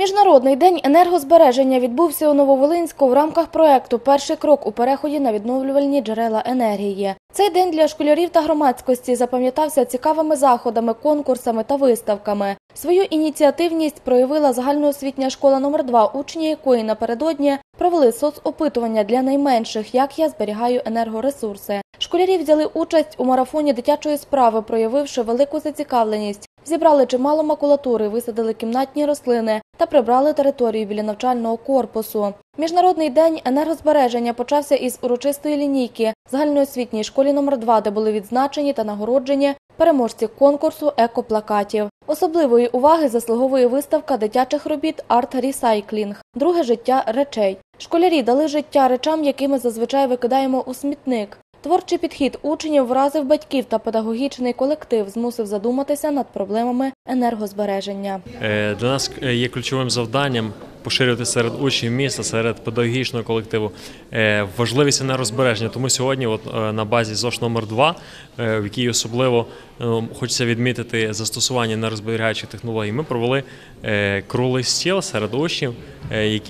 Міжнародний день енергозбереження відбувся у Нововолинську в рамках проекту Перший крок у переході на відновлювальні джерела енергії. Цей день для школярів та громадськості запам'ятався цікавими заходами, конкурсами та виставками. Свою ініціативність проявила загальноосвітня школа номер 2 учні якої напередодні провели соцопитування для найменших, як я зберігаю енергоресурси. Школярі взяли участь у марафоні дитячої справи, проявивши велику зацікавленість. Зібрали чимало макулатури, висадили кімнатні рослини та прибрали територію біля навчального корпусу. Міжнародний день енергозбереження почався із урочистої лінійки загальноосвітній школі номер 2 де були відзначені та нагороджені переможці конкурсу екоплакатів. Особливої уваги заслуговує виставка дитячих робіт Арт Рісайклінг, друге життя речей. Школярі дали життя речам, які ми зазвичай викидаємо у смітник. Творчий підхід учнів вразив батьків та педагогічний колектив, змусив задуматися над проблемами енергозбереження. Е, Для нас е, є ключовим завданням поширювати серед учнів міста, серед педагогічного колективу е, важливість енергозбереження. Тому сьогодні, от е, на базі ЗОШ номер 2 в якій особливо е, хочеться відмітити застосування енергозберігаючих технологій, ми провели е, круглий стіл серед учнів, е,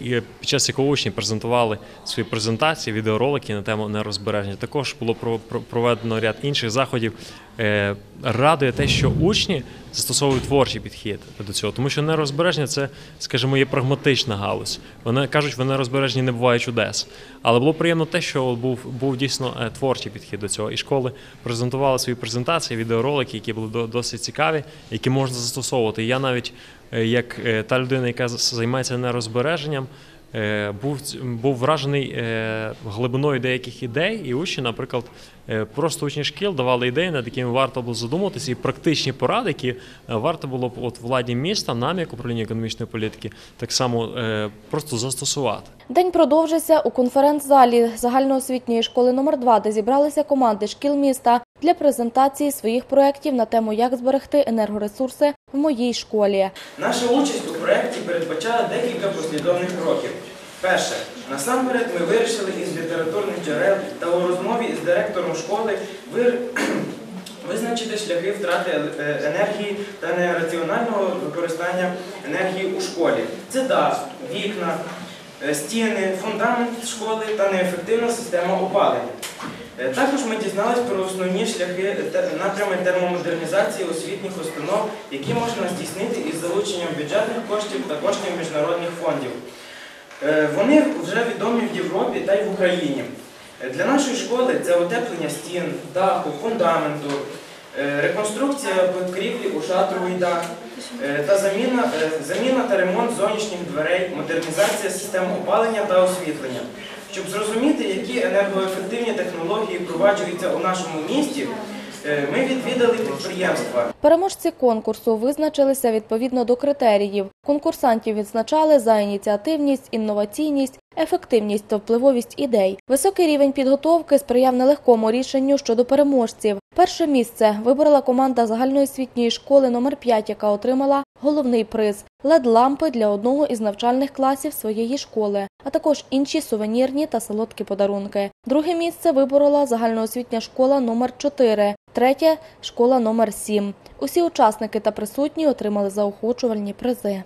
під час якого учні презентували свої презентації, відеоролики на тему енергозбереження. Також було про- про- проведено ряд інших заходів. Е, Радує те, що учні застосовують творчий підхід до цього, тому що енергозбереження це, скажімо, є прагматична галузь. Вони кажуть, в енергозбереженні не буває чудес. Але було приємно те, що був, був дійсно е, творчий підхід до цього. І школи презентували свої презентації, відеоролики, які були до- досить цікаві, які можна застосовувати. Я навіть е, як та людина, яка займається енергозбереженням, е, був, ц- був вражений е, глибиною деяких ідей, і учні, наприклад, е, просто учні шкіл давали ідеї, над якими варто було задуматися, і практичні поради, які е, варто було б от владі міста, нам, як управління економічної політики, так само е, просто застосувати. День продовжився у конференц-залі загальноосвітньої школи номер 2 де зібралися команди шкіл міста для презентації своїх проєктів на тему як зберегти енергоресурси в моїй школі. Наша участь у проєкті передбачала декілька послідовних кроків. Перше, насамперед ми вирішили із літературних джерел та у розмові із директором школи вир- визначити шляхи втрати е, енергії та нераціонального використання енергії у школі. Це дах, вікна, е, стіни, фундамент школи та неефективна система опалення. Е, Також ми дізналися про основні шляхи напрями термомодернізації освітніх установ, які можна здійснити із залученням бюджетних коштів та коштів міжнародних фондів. Е, Вони вже відомі в Європі та й в Україні. Е, Для нашої школи це утеплення стін, даху, фундаменту, е, реконструкція покрівлі у шатровий дах е, та заміна, е, заміна та ремонт зовнішніх дверей, модернізація систем опалення та освітлення. Щоб зрозуміти, які енергоефективні технології впроваджуються у нашому місті, е, ми відвідали підприємства. Переможці конкурсу визначилися відповідно до критеріїв. Конкурсантів відзначали за ініціативність, інноваційність, ефективність та впливовість ідей. Високий рівень підготовки сприяв нелегкому рішенню щодо переможців. Перше місце виборола команда загальноосвітньої школи номер 5 яка отримала головний приз лед-лампи для одного із навчальних класів своєї школи, а також інші сувенірні та солодкі подарунки. Друге місце виборола загальноосвітня школа номер 4 третє школа номер 7 Усі учасники та присутні отримали заохочувальні призи.